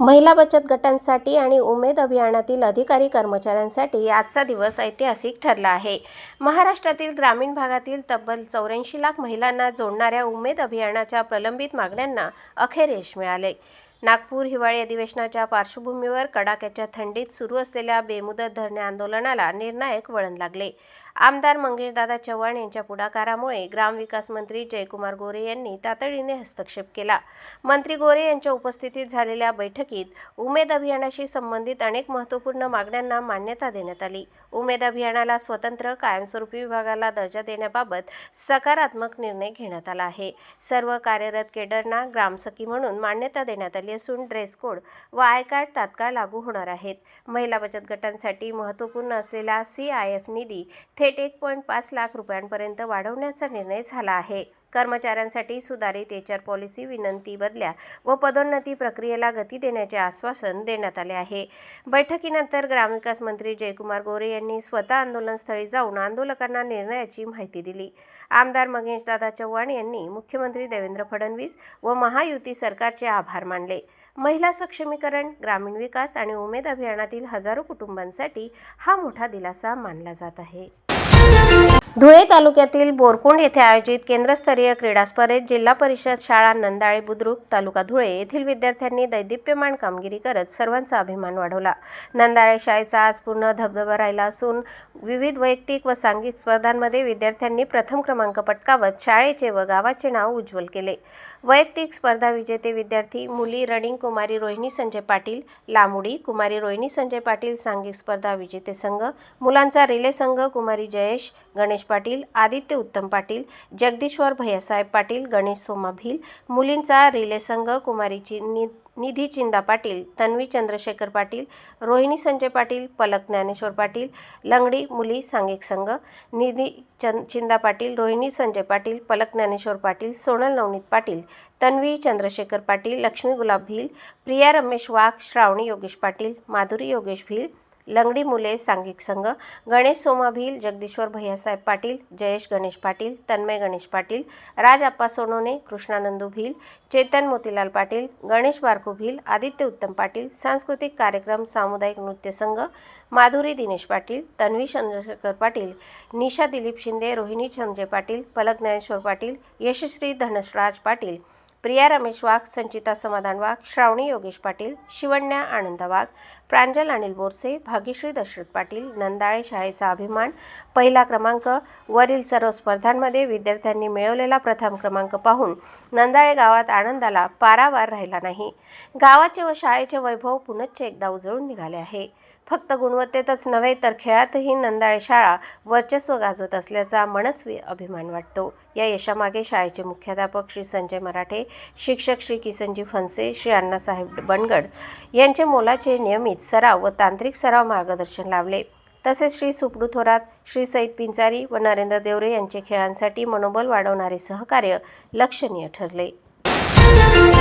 महिला बचत गटांसाठी आणि उमेद अभियानातील अधिकारी कर्मचाऱ्यांसाठी आजचा दिवस ऐतिहासिक ठरला आहे. महाराष्ट्रातील ग्रामीण भागातील तब्बल चौऱ्याऐंशी लाख महिलांना जोडणाऱ्या उमेद अभियानाच्या प्रलंबित मागण्यांना अखेर यश मिळाले. नागपूर हिवाळी अधिवेशनाच्या पार्श्वभूमीवर कडाक्याच्या थंडीत सुरू असलेल्या बेमुदत धरणे आंदोलनाला निर्णायक वळण लागले. आमदार मंगेशदादा चव्हाण यांच्या पुढाकारामुळे ग्रामविकास मंत्री जयकुमार गोरे यांनी तातडीने हस्तक्षेप केला. मंत्री गोरे यांच्या उपस्थितीत झालेल्या बैठकीत उमेद अभियानाशी संबंधित अनेक महत्त्वपूर्ण मागण्यांना मान्यता देण्यात आली. उमेद अभियानाला स्वतंत्र कायमस्वरूपी विभागाला दर्जा देण्याबाबत सकारात्मक निर्णय घेण्यात आला आहे. सर्व कार्यरत केडरना ग्रामसखी म्हणून मान्यता देण्यात आली असून ड्रेस कोड व आय कार्ड तात्काळ लागू होणार आहेत. महिला बचत गटांसाठी महत्त्वपूर्ण असलेला सी आय एफ निधी थेट एक पॉईंट पाच लाख रुपयांपर्यंत वाढवण्याचा निर्णय झाला आहे. कर्मचाऱ्यांसाठी सुधारित एच आर पॉलिसी विनंती बदल्या व पदोन्नती प्रक्रियेला गती देण्याचे आश्वासन देण्यात आले आहे. बैठकीनंतर ग्रामविकास मंत्री जयकुमार गोरे यांनी स्वतः आंदोलनस्थळी जाऊन आंदोलकांना निर्णयाची माहिती दिली. आमदार मगेशदादा चव्हाण यांनी मुख्यमंत्री देवेंद्र फडणवीस व महायुती सरकारचे आभार मानले. महिला सक्षमीकरण ग्रामीण विकास आणि उमेद अभियानातील हजारो कुटुंबांसाठी हा मोठा दिलासा मानला जात आहे. धुळे तालुक्यातील बोरकुंड येथे आयोजित केंद्रस्तरीय क्रीडा स्पर्धेत जिल्हा परिषद शाळा नंदाळे बुद्रुक तालुका धुळे येथील विद्यार्थ्यांनी दैदिप्यमान कामगिरी करत सर्वांचा अभिमान वाढवला. नंदाळे शाळेचा आज पूर्ण धबधबा राहिला असून विविध वैयक्तिक व सांघिक स्पर्धांमध्ये विद्यार्थ्यांनी प्रथम क्रमांक पटकावत शाळेचे व गावाचे नाव उज्ज्वल केले. वैयक्तिक स्पर्धा विजेते विद्यार्थी मुली रनिंग कुमारी रोहिणी संजय पाटील लामुडी कुमारी रोहिणी संजय पाटील सांघिक स्पर्धा विजेते संघ मुलांचा रिले संघ कुमारी जयेश गणेश पाटील आदित्य उत्तम पाटील जगदीश्वर भैयासाहेब पाटील गणेश सोमा भिल मुलींचा रिले संघ कुमारीची नि निधी चिंदा पाटील तन्वी चंद्रशेखर पाटील रोहिणी संजय पाटील पलक ज्ञानेश्वर पाटील लंगडी मुली सांघिक संघ निधी चंद चिंदा पाटील रोहिणी संजय पाटील पलक ज्ञानेश्वर पाटील सोनल नवनीत पाटील तन्वी चंद्रशेखर पाटील लक्ष्मी गुलाब भिल प्रिया रमेश वाघ श्रावणी योगेश पाटील माधुरी योगेश भिल लंगडी मुले सांघिक संघ गणेश सोमाभिल जगदीश्वर भैयासाहेब पाटील जयेश गणेश पाटील तन्मय गणेश पाटील राज आप्पा सोनोने कृष्णानंदू भिल चेतन मोतीलाल पाटील गणेश बारकू भिल आदित्य उत्तम पाटील सांस्कृतिक कार्यक्रम सामुदायिक नृत्य संघ माधुरी दिनेश पाटील तन्वी चंद्रशेखर पाटील निशा दिलीप शिंदे रोहिणी संजय पाटील पलक ज्ञानेश्वर पाटील यशश्री धनसराज पाटील प्रिया रमेश वाघ संचिता समाधान वाघ श्रावणी योगेश पाटील शिवण्या आनंद वाघ प्रांजल अनिल बोरसे भाग्यश्री दशरथ पाटील नंदाळे शाळेचा अभिमान पहिला क्रमांक वरील सर्व स्पर्धांमध्ये विद्यार्थ्यांनी मिळवलेला प्रथम क्रमांक पाहून नंदाळे गावात आनंदाला पारावार राहिला नाही. गावाचे व शाळेचे वैभव पुनश्च एकदा उजळून निघाले आहे. फक्त गुणवत्तेतच नव्हे तर खेळातही नंदाळे शाळा वर्चस्व गाजवत असल्याचा मनस्वी अभिमान वाटतो. या यशामागे शाळेचे मुख्याध्यापक श्री संजय मराठे शिक्षक श्री किसनजी फनसे श्री अण्णासाहेब बनगड यांचे मोलाचे नियमित सराव व तांत्रिक सराव मार्गदर्शन लाभले तसेच श्री सुपडू थोरात श्री सईद पिंचारी व नरेंद्र देवरे यांचे खेळांसाठी मनोबल वाढवणारे सहकार्य लक्षणीय ठरले.